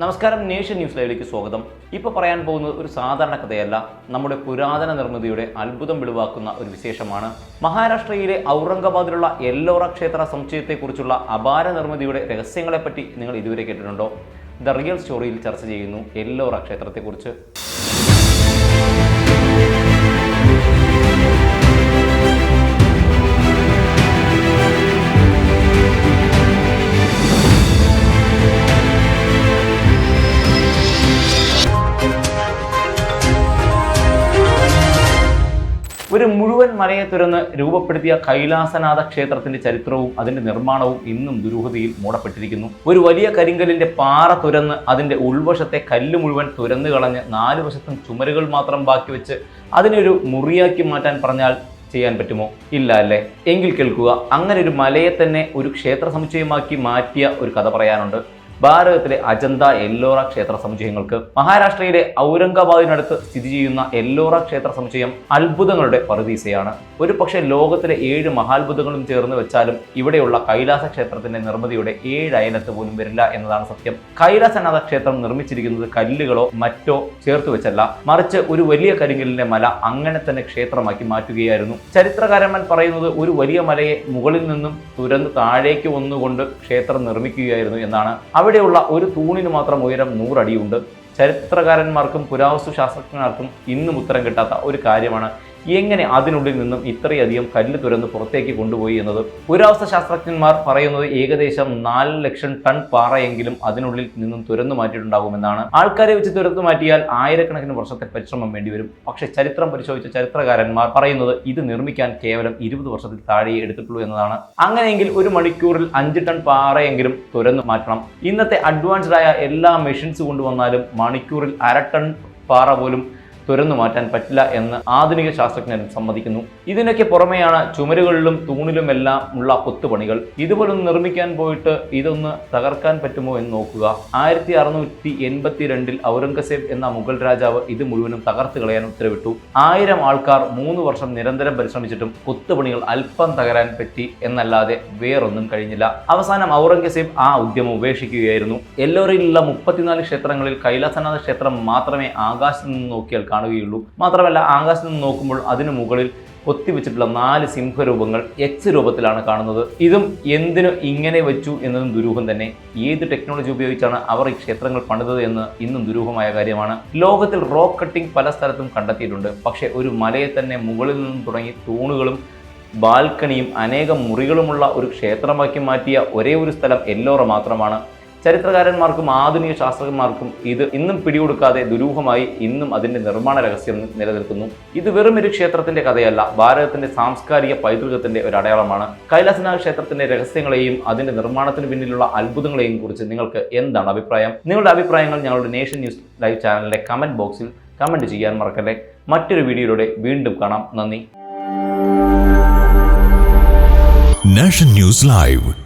നമസ്കാരം nation news ലൈവിലേക്ക് സ്വാഗതം. ഇപ്പോൾ പറയാൻ പോകുന്നത് ഒരു സാധാരണ കഥയല്ല. നമ്മുടെ പുരാതന നിർമ്മിതിയുടെ അത്ഭുതം വെളിവാക്കുന്ന ഒരു വിശേഷമാണ്. മഹാരാഷ്ട്രയിലെ ഔറംഗാബാദിലുള്ള എല്ലോറ ക്ഷേത്ര സമുച്ചയത്തെക്കുറിച്ചുള്ള അപാര നിർമ്മിതിയുടെ രഹസ്യങ്ങളെപ്പറ്റി നിങ്ങൾ ഇതുവരെ കേട്ടിട്ടുണ്ടോ? ദ റിയൽ സ്റ്റോറിയിൽ ചർച്ച ചെയ്യുന്നു എല്ലോറ ക്ഷേത്രത്തെക്കുറിച്ച്. ഒരു മുഴുവൻ മലയെ തുരന്ന് രൂപപ്പെടുത്തിയ കൈലാസനാഥ ക്ഷേത്രത്തിന്റെ ചരിത്രവും അതിന്റെ നിർമ്മാണവും ഇന്നും ദുരൂഹതയിൽ മൂടപ്പെട്ടിരിക്കുന്നു. ഒരു വലിയ കരിങ്കലിന്റെ പാറ തുരന്ന് അതിന്റെ ഉൾവശത്തെ കല്ല് മുഴുവൻ തുരന്നു കളഞ്ഞ് നാല് വശത്തും ചുമരുകൾ മാത്രം ബാക്കി വെച്ച് അതിനൊരു മുറിയാക്കി മാറ്റാൻ പറഞ്ഞാൽ ചെയ്യാൻ പറ്റുമോ? ഇല്ല അല്ലേ? എങ്കിൽ കേൾക്കുക അങ്ങനെ ഒരു മലയെ തന്നെ ഒരു ക്ഷേത്ര സമുച്ചയമാക്കി മാറ്റിയ ഒരു കഥ പറയാനുണ്ട്. ഭാരതത്തിലെ അജന്ത എല്ലോറ ക്ഷേത്ര സമുച്ചയങ്ങൾക്ക് മഹാരാഷ്ട്രയിലെ ഔരംഗാബാദിനടുത്ത് സ്ഥിതി ചെയ്യുന്ന എല്ലോറ ക്ഷേത്ര സമുച്ചയം അത്ഭുതങ്ങളുടെ പറുദീസയാണ്. ഒരു പക്ഷേ ലോകത്തിലെ ഏഴ് മഹാത്ഭുതങ്ങളും ചേർന്ന് വെച്ചാലും ഇവിടെയുള്ള കൈലാസ ക്ഷേത്രത്തിന്റെ നിർമ്മിതിയുടെ ഏഴ് അയലത്ത് പോലും വരില്ല എന്നതാണ് സത്യം. കൈലാസനാഥ ക്ഷേത്രം നിർമ്മിച്ചിരിക്കുന്നത് കല്ലുകളോ മറ്റോ ചേർത്ത് വെച്ചല്ല. മറിച്ച് ഒരു വലിയ കരിങ്കലിന്റെ മല അങ്ങനെ തന്നെ ക്ഷേത്രമാക്കി മാറ്റുകയായിരുന്നു. ചരിത്രകാരന്മാർ പറയുന്നത് ഒരു വലിയ മലയെ മുകളിൽ നിന്നും തുരന്ന് താഴേക്ക് വന്നുകൊണ്ട് ക്ഷേത്രം നിർമ്മിക്കുകയായിരുന്നു എന്നാണ്. അവിടെയുള്ള ഒരു തൂണിന് മാത്രം ഉയരം നൂറടിയുണ്ട്. ചരിത്രകാരന്മാർക്കും പുരാവസ്തു ശാസ്ത്രജ്ഞർക്കും ഇന്നും ഉത്തരം കിട്ടാത്ത ഒരു കാര്യമാണ് എങ്ങനെ അതിനുള്ളിൽ നിന്നും ഇത്രയധികം കല്ല് തുരന്ന് പുറത്തേക്ക് കൊണ്ടുപോയി എന്നത്? പുരാവസ്ഥ ശാസ്ത്രജ്ഞന്മാർ പറയുന്നത് ഏകദേശം നാല് ലക്ഷം ടൺ പാറയെങ്കിലും അതിനുള്ളിൽ നിന്നും തുരന്നു മാറ്റിയിട്ടുണ്ടാകുമെന്നാണ്. ആൾക്കാരെ വെച്ച് തുരത്തു മാറ്റിയാൽ ആയിരക്കണക്കിന് വർഷത്തെ പരിശ്രമം വേണ്ടിവരും. പക്ഷേ ചരിത്രം പരിശോധിച്ച ചരിത്രകാരന്മാർ പറയുന്നത് ഇത് നിർമ്മിക്കാൻ കേവലം ഇരുപത് വർഷത്തിൽ താഴെ എടുത്തിട്ടുള്ളൂ എന്നതാണ്. അങ്ങനെയെങ്കിൽ ഒരു മണിക്കൂറിൽ അഞ്ച് ടൺ പാറയെങ്കിലും തുരന്നു മാറ്റണം. ഇന്നത്തെ അഡ്വാൻസ്ഡ് ആയ എല്ലാ മെഷീൻസ് കൊണ്ടുവന്നാലും മണിക്കൂറിൽ അര ടൺ പാറ പോലും തുരന്നു മാറ്റാൻ പറ്റില്ല എന്ന് ആധുനിക ശാസ്ത്രജ്ഞരും സമ്മതിക്കുന്നു. ഇതിനൊക്കെ പുറമെയാണ് ചുമരുകളിലും തൂണിലും എല്ലാം ഉള്ള കൊത്തുപണികൾ. ഇതുപോലൊന്ന് നിർമ്മിക്കാൻ പോയിട്ട് ഇതൊന്ന് തകർക്കാൻ പറ്റുമോ എന്ന് നോക്കുക. ആയിരത്തി അറുന്നൂറ്റി എൺപത്തി രണ്ടിൽ ഔറംഗസേബ് എന്ന മുഗൾ രാജാവ് ഇത് മുഴുവനും തകർത്ത് കളയാൻ ഉത്തരവിട്ടു. ആയിരം ആൾക്കാർ മൂന്ന് വർഷം നിരന്തരം പരിശ്രമിച്ചിട്ടും കൊത്തുപണികൾ അല്പം തകരാൻ പറ്റി എന്നല്ലാതെ വേറൊന്നും കഴിഞ്ഞില്ല. അവസാനം ഔറംഗസേബ് ആ ഉദ്യമം ഉപേക്ഷിക്കുകയായിരുന്നു. എല്ലോറയിലുള്ള മുപ്പത്തിനാല് ക്ഷേത്രങ്ങളിൽ കൈലാസനാഥ ക്ഷേത്രം മാത്രമേ ആകാശത്ത് നിന്ന് നോക്കിയാൽ കാണുകയുള്ളൂ. മാത്രമല്ല ആകാശത്ത് നിന്ന് നോക്കുമ്പോൾ അതിനു മുകളിൽ കൊത്തിവെച്ചിട്ടുള്ള നാല് സിംഹരൂപങ്ങൾ എക്സ് രൂപത്തിലാണ് കാണുന്നത്. ഇതും എന്തിനു ഇങ്ങനെ വെച്ചു എന്നതും ദുരൂഹം തന്നെ. ഏത് ടെക്നോളജി ഉപയോഗിച്ചാണ് അവർ ഈ ക്ഷേത്രങ്ങൾ പണിതത് എന്ന് ഇന്നും ദുരൂഹമായ കാര്യമാണ്. ലോകത്തിൽ റോക്ക് കട്ടിംഗ് പല സ്ഥലത്തും കണ്ടെത്തിയിട്ടുണ്ട്. പക്ഷേ ഒരു മലയെ തന്നെ മുകളിൽ നിന്നും തുടങ്ങി തൂണുകളും ബാൽക്കണിയും അനേകം മുറികളുമുള്ള ഒരു ക്ഷേത്രമാക്കി മാറ്റിയ ഒരേ ഒരു സ്ഥലം എല്ലോറ മാത്രമാണ്. ചരിത്രകാരന്മാർക്കും ആധുനിക ശാസ്ത്രജ്ഞന്മാർക്കും ഇത് ഇന്നും പിടികൊടുക്കാതെ ദുരൂഹമായി ഇന്നും അതിന്റെ നിർമ്മാണ രഹസ്യം നിലനിൽക്കുന്നു. ഇത് വെറും ഒരു ക്ഷേത്രത്തിന്റെ കഥയല്ല ഭാരതത്തിന്റെ സാംസ്കാരിക പൈതൃകത്തിന്റെ ഒരു അടയാളമാണ്. കൈലാസനാഥ ക്ഷേത്രത്തിന്റെ രഹസ്യങ്ങളെയും അതിന്റെ നിർമ്മാണത്തിന് പിന്നിലുള്ള അത്ഭുതങ്ങളെയും കുറിച്ച് നിങ്ങൾക്ക് എന്താണ് അഭിപ്രായം? നിങ്ങളുടെ അഭിപ്രായങ്ങൾ ഞങ്ങളുടെ നേഷൻ ന്യൂസ് ലൈവ് ചാനലിന്റെ കമന്റ് ബോക്സിൽ കമന്റ് ചെയ്യാൻ മറക്കല്ലേ? മറ്റൊരു വീഡിയോയിലൂടെ വീണ്ടും കാണാം. നന്ദി. Nation news live.